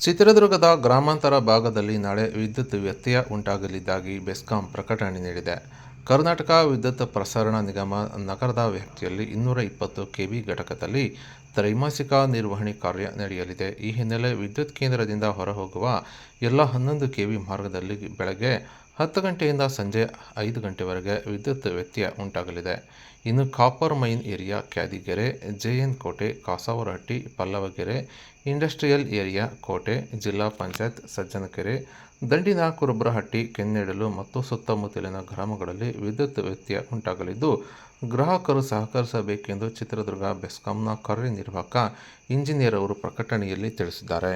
ಚಿತ್ರದುರ್ಗದ ಗ್ರಾಮಾಂತರ ಭಾಗದಲ್ಲಿ ನಾಳೆ ವಿದ್ಯುತ್ ವ್ಯತ್ಯಯ ಉಂಟಾಗಲಿದ್ದಾಗಿ ಬೆಸ್ಕಾಂ ಪ್ರಕಟಣೆ ನೀಡಿದೆ. ಕರ್ನಾಟಕ ವಿದ್ಯುತ್ ಪ್ರಸರಣ ನಿಗಮ ನಗರದ ವ್ಯಾಪ್ತಿಯಲ್ಲಿ ಇನ್ನೂರ ಇಪ್ಪತ್ತು ಕೆವಿ ಘಟಕದಲ್ಲಿ ತ್ರೈಮಾಸಿಕ ನಿರ್ವಹಣೆ ಕಾರ್ಯ ನಡೆಯಲಿದೆ. ಈ ಹಿನ್ನೆಲೆ ವಿದ್ಯುತ್ ಕೇಂದ್ರದಿಂದ ಹೊರಹೋಗುವ ಎಲ್ಲ ಹನ್ನೊಂದು ಕೆವಿ ಮಾರ್ಗದಲ್ಲಿ ಬೆಳಗ್ಗೆ ಹತ್ತು ಗಂಟೆಯಿಂದ ಸಂಜೆ ಐದು ಗಂಟೆವರೆಗೆ ವಿದ್ಯುತ್ ವ್ಯತ್ಯಯ ಉಂಟಾಗಲಿದೆ. ಇನ್ನು copper mine area, Kyadigere J N Kote, Kasavarahatti, Pallavagere, industrial area, ಕೋಟೆ, ಜಿಲ್ಲಾ ಪಂಚಾಯತ್, ಸಜ್ಜನಕೆರೆ ದಂಡಿನ ಕುರುಬ್ರಹಟ್ಟಿ ಕೆನ್ನೆಡಲು ಮತ್ತು ಸುತ್ತಮುತ್ತಲಿನ ಗ್ರಾಮಗಳಲ್ಲಿ ವಿದ್ಯುತ್ ವ್ಯತ್ಯಯ ಉಂಟಾಗಲಿದ್ದು, ಗ್ರಾಹಕರು ಸಹಕರಿಸಬೇಕೆಂದು ಚಿತ್ರದುರ್ಗ ಬೆಸ್ಕಾಂನ ಕಾರ್ಯನಿರ್ವಾಹಕ ಇಂಜಿನಿಯರ್ ಅವರು ಪ್ರಕಟಣೆಯಲ್ಲಿ ತಿಳಿಸಿದ್ದಾರೆ.